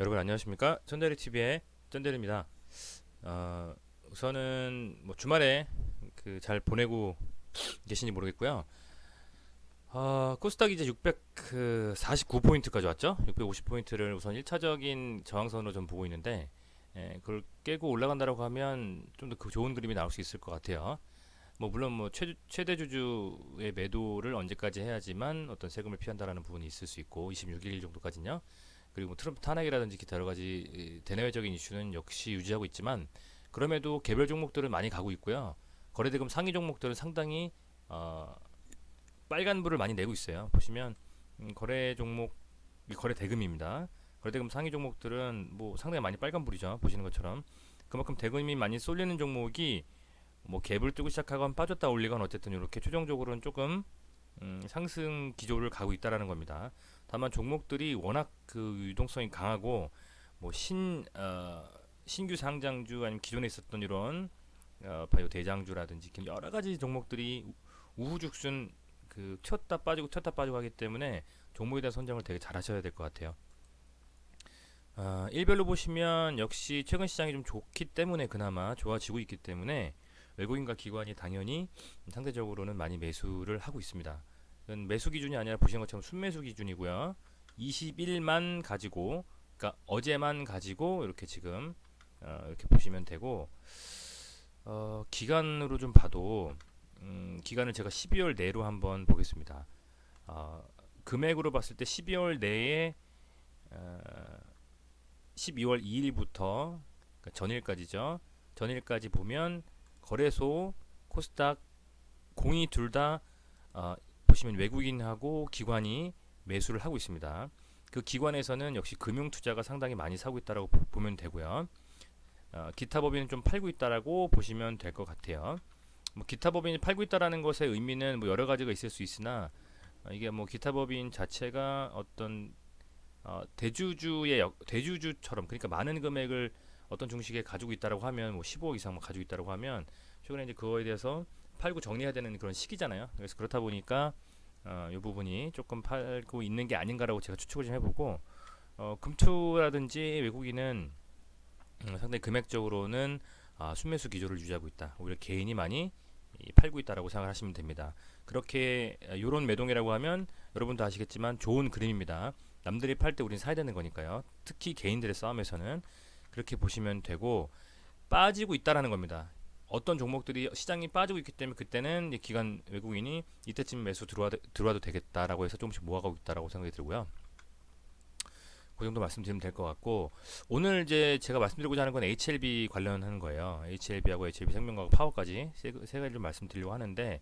여러분 안녕하십니까? 쩐데리 TV의 쩐데리입니다. 어, 우선은 뭐 주말에 그 잘 보내고 계신지 모르겠고요. 어, 코스닥 이제 649 포인트까지 왔죠? 650 포인트를 우선 1차적인 저항선으로 좀 보고 있는데 예, 그걸 깨고 올라간다라고 하면 좀 더 그 좋은 그림이 나올 수 있을 것 같아요. 뭐 물론 뭐 최, 최대 주주의 매도를 언제까지 해야지만 어떤 세금을 피한다라는 부분이 있을 수 있고 26일 정도까지는요. 그리고 뭐 트럼프 탄핵이라든지 기타 여러 가지 이, 대내외적인 이슈는 역시 유지하고 있지만 그럼에도 개별 종목들은 많이 가고 있고요. 거래대금 상위 종목들은 상당히 어, 빨간불을 많이 내고 있어요. 보시면 음, 거래 종목 이 거래 대금입니다. 거래 대금 상위 종목들은 뭐 상당히 많이 빨간불이죠. 보시는 것처럼 그만큼 대금이 많이 쏠리는 종목이 뭐 갭을 뜨고 시작하건 빠졌다 올리건 어쨌든 이렇게 최종적으로는 조금 음, 상승 기조를 가고 있다라는 겁니다. 다만 종목들이 워낙 그 유동성이 강하고 뭐신 어, 신규 상장주 아니면 기존에 있었던 이런 어, 바이오 대장주라든지 여러 가지 종목들이 우- 우후죽순 그 튀었다 빠지고 튀었다 빠지고 하기 때문에 종목에 대한 선정을 되게 잘 하셔야 될 것 같아요. 아, 일별로 보시면 역시 최근 시장이 좀 좋기 때문에 그나마 좋아지고 있기 때문에 외국인과 기관이 당연히 상대적으로는 많이 매수를 하고 있습니다. 이건 매수 기준이 아니라 보시는 것처럼 순매수 기준이고요. 21만 가지고 그러니까 어제만 가지고 이렇게 지금 어, 이렇게 보시면 되고 어, 기간으로 좀 봐도 음, 기간을 제가 12월 내로 한번 보겠습니다. 어, 금액으로 봤을 때 12월 내에 어, 12월 2일부터 그러니까 전일까지죠. 전일까지 보면 거래소, 코스닥 공이 둘다 어, 보시면 외국인하고 기관이 매수를 하고 있습니다. 그 기관에서는 역시 금융 투자가 상당히 많이 사고 있다라고 보- 보면 되고요. 어, 기타 법인은 좀 팔고 있다라고 보시면 될 것 같아요. 뭐 기타 법인이 팔고 있다라는 것의 의미는 뭐 여러 가지가 있을 수 있으나 어, 이게 뭐 기타 법인 자체가 어떤 어, 대주주의 역, 대주주처럼 그러니까 많은 금액을 어떤 중식에 가지고 있다라고 하면 뭐 15억 이상 뭐 가지고 있다라고 하면 최근에 이제 그거에 대해서 팔고 정리해야 되는 그런 시기잖아요. 그래서 그렇다 보니까 어, 이 부분이 조금 팔고 있는 게 아닌가라고 제가 추측을 좀 해보고 어, 금투라든지 외국인은 음, 상당히 금액적으로는 아, 순매수 기조를 유지하고 있다. 오히려 개인이 많이 이, 팔고 있다라고 생각하시면 됩니다. 그렇게 이런 매동이라고 하면 여러분도 아시겠지만 좋은 그림입니다. 남들이 팔 때 우리는 사야 되는 거니까요. 특히 개인들의 싸움에서는 그렇게 보시면 되고 빠지고 있다라는 겁니다. 어떤 종목들이 시장이 빠지고 있기 때문에 그때는 기관 외국인이 이때쯤 매수 들어와 들어와도 되겠다라고 해서 조금씩 모아가고 있다라고 생각이 들고요. 그 정도 말씀드리면 될 것 같고 오늘 이제 제가 말씀드리고자 하는 건 HLB 관련하는 거예요. HLB하고 HLB 생명과학 파워까지 세, 세 가지를 말씀드리려고 하는데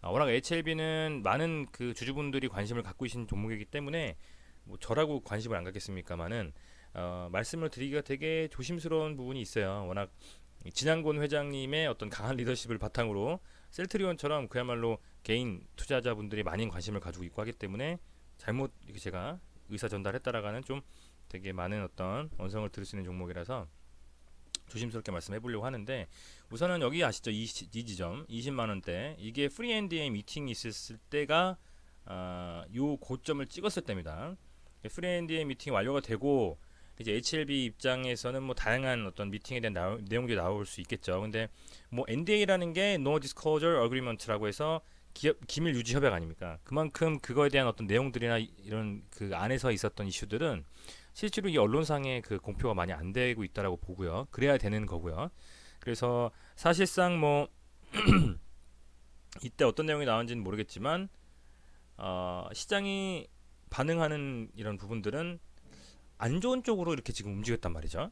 아, 워낙 HLB는 많은 그 주주분들이 관심을 갖고 계신 종목이기 때문에 뭐 저라고 관심을 안 갖겠습니까만은 어, 말씀을 드리기가 되게 조심스러운 부분이 있어요. 워낙 이 진양곤 회장님의 어떤 강한 리더십을 바탕으로 셀트리온처럼 그야말로 개인 투자자분들이 많은 관심을 가지고 있고 하기 때문에 잘못 제가 의사 전달했다라가는 좀 되게 많은 어떤 원성을 들을 수 있는 종목이라서 조심스럽게 말씀해 보려고 하는데 우선은 여기 아시죠 이, 시- 이 지점 20만 원대 이게 프리엔드의 미팅이 있었을 때가 아, 요 고점을 찍었을 때입니다. 프리엔드의 미팅 완료가 되고 이제 HLB 입장에서는 뭐 다양한 어떤 미팅에 대한 나오- 내용들이 나올 수 있겠죠. 근데 뭐 NDA라는 게 No Disclosure Agreement라고 해서 기업, 기밀 유지 협약 아닙니까? 그만큼 그거에 대한 어떤 내용들이나 이- 이런 그 안에서 있었던 이슈들은 실제로 이 언론상에 그 공표가 많이 안 되고 있다라고 보고요. 그래야 되는 거고요. 그래서 사실상 뭐 이때 어떤 내용이 나온지는 모르겠지만 어, 시장이 반응하는 이런 부분들은 안 좋은 쪽으로 이렇게 지금 움직였단 말이죠.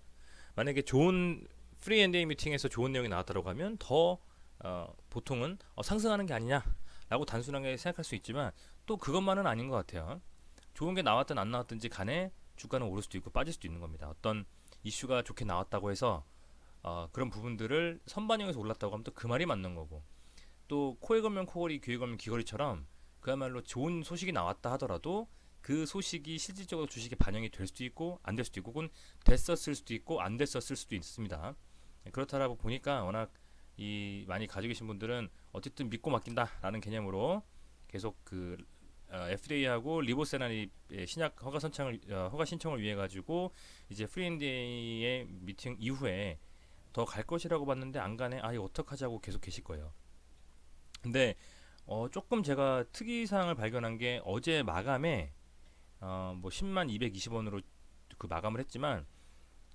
만약에 좋은 프리 엔데이 미팅에서 좋은 내용이 나왔다고 하면 더 어, 보통은 어, 상승하는 게 아니냐라고 단순하게 생각할 수 있지만 또 그것만은 아닌 것 같아요. 좋은 게 나왔든 안 나왔든지 간에 주가는 오를 수도 있고 빠질 수도 있는 겁니다. 어떤 이슈가 좋게 나왔다고 해서 어, 그런 부분들을 선반영해서 올랐다고 하면 또 그 말이 맞는 거고 또 코에 걸면 코걸이 귀에 걸면 귀걸이처럼 그야말로 좋은 소식이 나왔다 하더라도 그 소식이 실질적으로 주식에 반영이 될 수도 있고 안 될 수도 있고 혹은 됐었을 수도 있고 안 됐었을 수도 있습니다. 그렇다라고 보니까 워낙 이 많이 가지고 계신 분들은 어쨌든 믿고 맡긴다라는 개념으로 계속 그 어, FDA하고 리보세나리 신약 허가 선창을 어, 허가 신청을 위해 가지고 이제 프리엔디의 미팅 이후에 더 갈 것이라고 봤는데 안 가네. 아 이거 어떡하자고 계속 계실 거예요. 근데 어, 조금 제가 특이사항을 발견한 게 어제 마감에 어, 뭐 10만 220원으로 그 마감을 했지만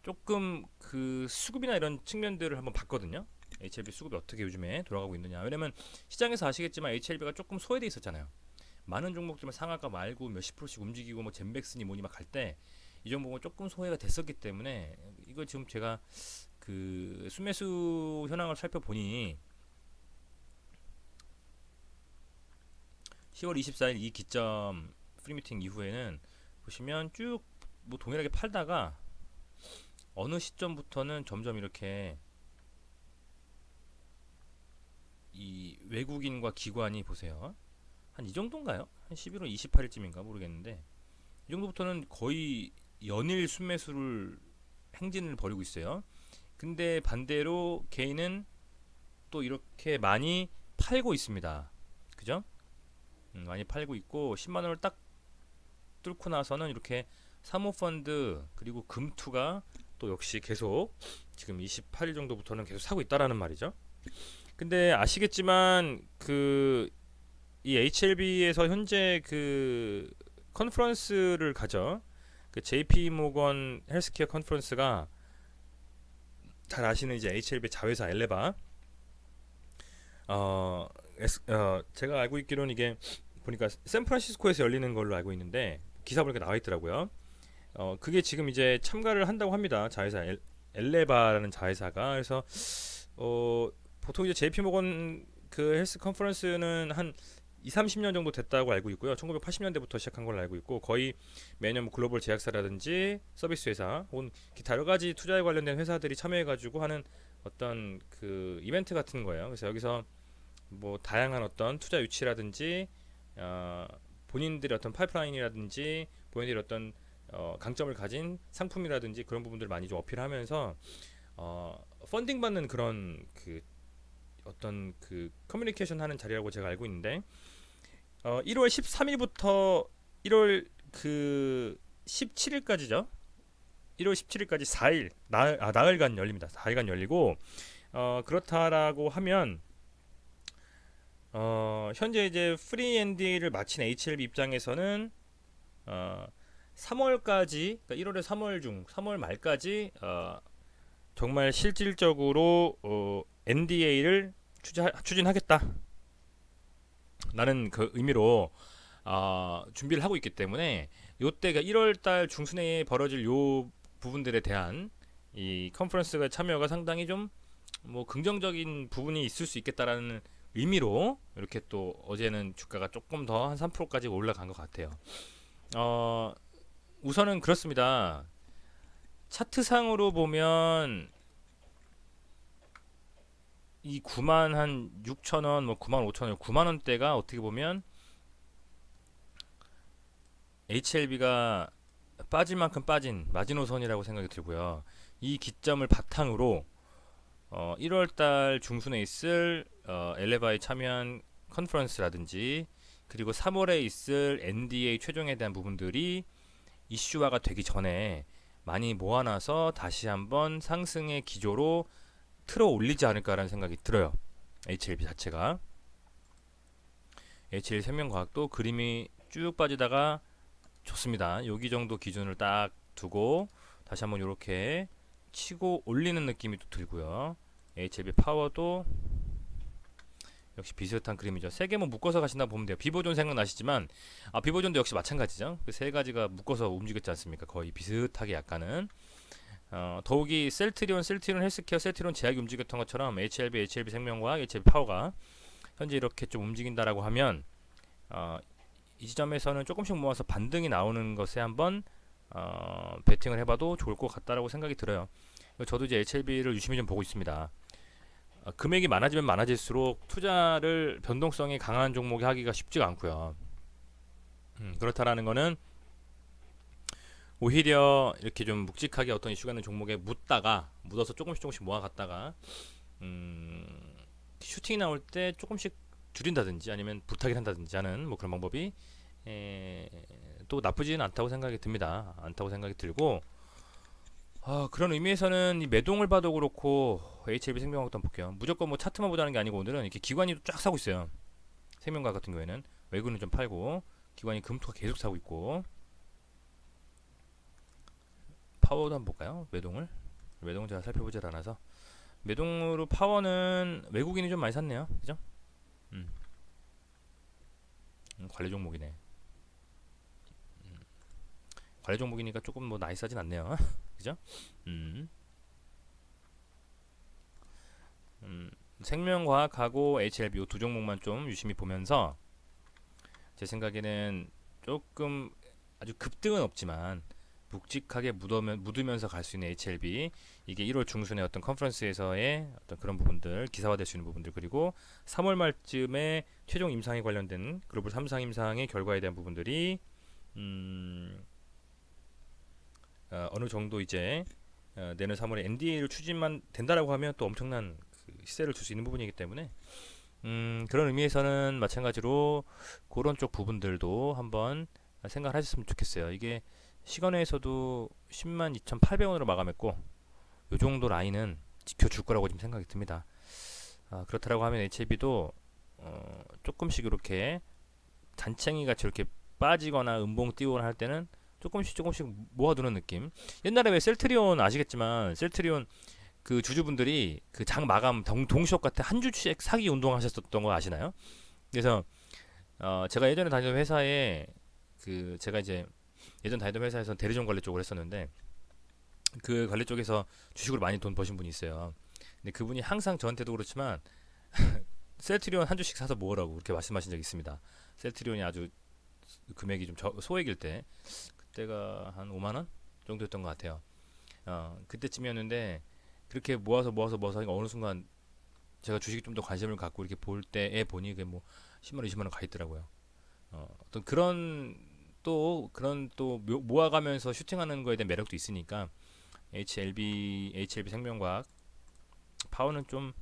조금 그 수급이나 이런 측면들을 한번 봤거든요. HLB 수급이 어떻게 요즘에 돌아가고 있느냐. 왜냐면 시장에서 아시겠지만 HLB가 조금 소외돼 있었잖아요. 많은 종목들만 상한가 말고 몇십 프로씩 움직이고 뭐 젠백스니 뭐니 막 갈 때 이 종목은 조금 소외가 됐었기 때문에 이거 지금 제가 그 수매수 현황을 살펴보니 10월 24일 이 기점 프리미팅 이후에는 보시면 쭉 뭐 동일하게 팔다가 어느 시점부터는 점점 이렇게 이 외국인과 기관이 보세요. 한 이 정도인가요? 한 11월 28일쯤인가 모르겠는데 이 정도부터는 거의 연일 순매수를 행진을 벌이고 있어요. 근데 반대로 개인은 또 이렇게 많이 팔고 있습니다. 그죠? 음, 많이 팔고 있고 10만 원을 딱 뚫고 나서는 이렇게 사모펀드 그리고 금투가 또 역시 계속 지금 28일 정도부터는 계속 사고 있다라는 말이죠. 근데 아시겠지만 그 이 HLB에서 현재 그 컨퍼런스를 가져 그 JP 모건 헬스케어 컨퍼런스가 잘 아시는 이제 HLB 자회사 엘레바 어, 에스- 어 제가 알고 있기로는 이게 보니까 샌프란시스코에서 열리는 걸로 알고 있는데 기사 보니까 나와 있더라고요. 어 그게 지금 이제 참가를 한다고 합니다. 자회사 엘, 엘레바라는 자회사가 그래서 어 보통 이제 JP 모건 그 헬스 컨퍼런스는 한 2, 30년 정도 됐다고 알고 있고요. 1980년대부터 시작한 걸로 알고 있고 거의 매년 뭐 글로벌 제약사라든지 서비스 회사 혹은 기타 여러 가지 투자에 관련된 회사들이 참여해 가지고 하는 어떤 그 이벤트 같은 거예요. 그래서 여기서 뭐 다양한 어떤 투자 유치라든지 어, 본인들의 어떤 파이프라인이라든지 본인들의 어떤 어, 강점을 가진 상품이라든지 그런 부분들을 많이 좀 어필하면서 어, 펀딩 받는 그런 그 어떤 그 커뮤니케이션 하는 자리라고 제가 알고 있는데 어, 1월 13일부터 1월 그 17일까지죠. 1월 17일까지 4일 나흘 아 나흘간 열립니다. 4일간 열리고 어, 그렇다라고 하면 어, 현재 이제 프리 NDA를 마친 HLB 입장에서는 어, 3월까지 그러니까 1월에 3월 중 3월 말까지 어, 정말 실질적으로 어, NDA를 추진, 추진하겠다. 라는 그 의미로 어, 준비를 하고 있기 때문에 요때 가 1월 달 중순에 벌어질 요 부분들에 대한 이 컨퍼런스가 참여가 상당히 좀 뭐 긍정적인 부분이 있을 수 있겠다라는 의미로 이렇게 또 어제는 주가가 조금 더 한 3%까지 올라간 것 같아요. 어, 우선은 그렇습니다. 차트상으로 보면 이 9만 한 6천 원, 뭐 9만 5천 원, 9만 원대가 어떻게 보면 HLB가 빠질 만큼 빠진 마지노선이라고 생각이 들고요. 이 기점을 바탕으로 어, 1월달 중순에 있을 어, 엘레바에 참여한 컨퍼런스라든지 그리고 3월에 있을 NDA 최종에 대한 부분들이 이슈화가 되기 전에 많이 모아놔서 다시 한번 상승의 기조로 틀어 올리지 않을까라는 생각이 들어요. HLB 자체가 HL 생명과학도 그림이 쭉 빠지다가 좋습니다. 여기 정도 기준을 딱 두고 다시 한번 이렇게 치고 올리는 느낌이 또 들고요. HLB 파워도 역시 비슷한 그림이죠. 세 개만 묶어서 가신다 보면 돼요. 비보존 생각나시지만 아 비보존도 역시 마찬가지죠. 그 세 가지가 묶어서 움직였지 않습니까? 거의 비슷하게 약간은 어, 더욱이 셀트리온, 셀트리온 헬스케어, 셀트리온 제약이 움직였던 것처럼 HLB, HLB 생명과학, HLB 파워가 현재 이렇게 좀 움직인다라고 하면 어, 이 지점에서는 조금씩 모아서 반등이 나오는 것에 한번 어, 베팅을 해봐도 좋을 것 같다라고 생각이 들어요. 저도 이제 HLB를 유심히 좀 보고 있습니다. 어, 금액이 많아지면 많아질수록 투자를 변동성이 강한 종목에 하기가 쉽지가 않고요. 음, 그렇다라는 거는 오히려 이렇게 좀 묵직하게 어떤 이슈가 있는 종목에 묻다가 묻어서 조금씩 조금씩 모아갔다가 음, 슈팅이 나올 때 조금씩 줄인다든지 아니면 부탁을 한다든지 하는 뭐 그런 방법이 에, 또 나쁘지는 않다고 생각이 듭니다. 않다고 생각이 들고 아, 그런 의미에서는 이 매동을 봐도 그렇고 HLB 생명과학도 한번 볼게요. 무조건 뭐 차트만 보자는 게 아니고 오늘은 이렇게 기관이 쫙 사고 있어요. 생명과학 같은 경우에는 외국은 좀 팔고 기관이 금토가 계속 사고 있고 파워도 한번 볼까요? 매동을 매동은 제가 살펴보질 않아서 매동으로 파워는 외국인이 좀 많이 샀네요. 그죠? 음. 음, 관리 종목이네. 음. 관리 종목이니까 조금 뭐 나이스하진 않네요. 그죠? 음. 음, 생명과학하고 HLB 두 종목만 좀 유심히 보면서 제 생각에는 조금 아주 급등은 없지만 묵직하게 묻으면, 묻으면서 갈 수 있는 HLB 이게 1월 중순에 어떤 컨퍼런스에서의 어떤 그런 부분들 기사화될 수 있는 부분들 그리고 3월 말쯤에 최종 임상에 관련된 글로벌 3상 임상의 결과에 대한 부분들이 음, 어, 어느 정도 이제 어, 내년 3월에 NDA를 추진만 된다라고 하면 또 엄청난 그 시세를 줄 수 있는 부분이기 때문에 음, 그런 의미에서는 마찬가지로 그런 쪽 부분들도 한번 생각을 하셨으면 좋겠어요. 이게 시간에서도 10만 2,800원으로 마감했고 요 정도 라인은 지켜줄 거라고 지금 생각이 듭니다. 아, 그렇다라고 하면 HLB도 어, 조금씩 이렇게 잔챙이 같이 이렇게 빠지거나 음봉 띄우거나 할 때는 조금씩 조금씩 모아두는 느낌. 옛날에 왜 셀트리온 아시겠지만 셀트리온 그 주주분들이 그 장 마감 동, 동시업 같은 한 주씩 사기 운동하셨던 거 아시나요? 그래서 어, 제가 예전에 다니던 회사에 그 제가 이제 예전 다니던 회사에서 대리점 관리 쪽을 했었는데 그 관리 쪽에서 주식으로 많이 돈 버신 분이 있어요. 근데 그분이 항상 저한테도 그렇지만 셀트리온 한 주씩 사서 모으라고 그렇게 말씀하신 적이 있습니다. 셀트리온이 아주 금액이 좀 저, 소액일 때 그때가 한 5만 원 정도였던 것 같아요. 어, 그때쯤이었는데 그렇게 모아서 모아서 모아서 하니까 어느 순간 제가 주식에 좀 더 관심을 갖고 이렇게 볼 때에 보니 그게 뭐 10만 원, 20만 원 가 있더라고요. 어, 어떤 그런 또 그런 또 모- 모아가면서 슈팅하는 거에 대한 매력도 있으니까 HLB HLB 생명과학 파워는 좀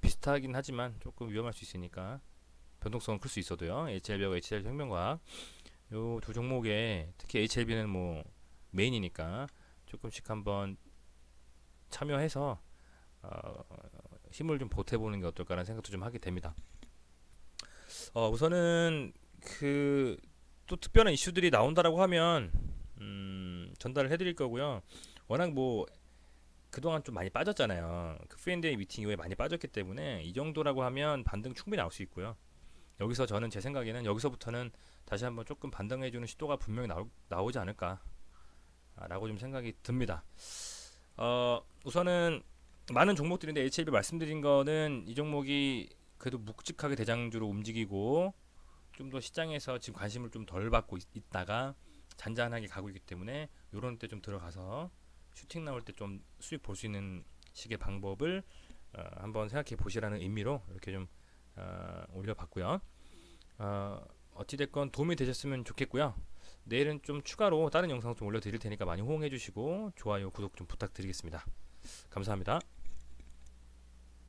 비슷하긴 하지만 조금 위험할 수 있으니까 변동성은 클 수 있어도요. HLB하고 HLB 생명과학 요 두 종목에 특히 HLB는 뭐 메인이니까 조금씩 한번 참여해서 어, 힘을 좀 보태보는 게 어떨까라는 생각도 좀 하게 됩니다. 어, 우선은 그 또 특별한 이슈들이 나온다라고 하면 음, 전달을 해드릴 거고요. 워낙 뭐 그동안 좀 많이 빠졌잖아요. 그 프렌드의 미팅 이후에 많이 빠졌기 때문에 이 정도라고 하면 반등 충분히 나올 수 있고요. 여기서 저는 제 생각에는 여기서부터는 다시 한번 조금 반등해주는 시도가 분명히 나오, 나오지 않을까라고 좀 생각이 듭니다. 어, 우선은 많은 종목들인데 HLB 말씀드린 거는 이 종목이 그래도 묵직하게 대장주로 움직이고 좀 더 시장에서 지금 관심을 좀 덜 받고 있, 다가 잔잔하게 가고 있기 때문에 요런 때 좀 들어가서 슈팅 나올 때 좀 수익 볼 수 있는 식의 방법을 어, 한번 생각해 보시라는 의미로 이렇게 좀 어, 올려봤고요. 어, 어찌됐건 도움이 되셨으면 좋겠고요. 내일은 좀 추가로 다른 영상 좀 올려드릴 테니까 많이 호응해 주시고 좋아요, 구독 좀 부탁드리겠습니다. 감사합니다.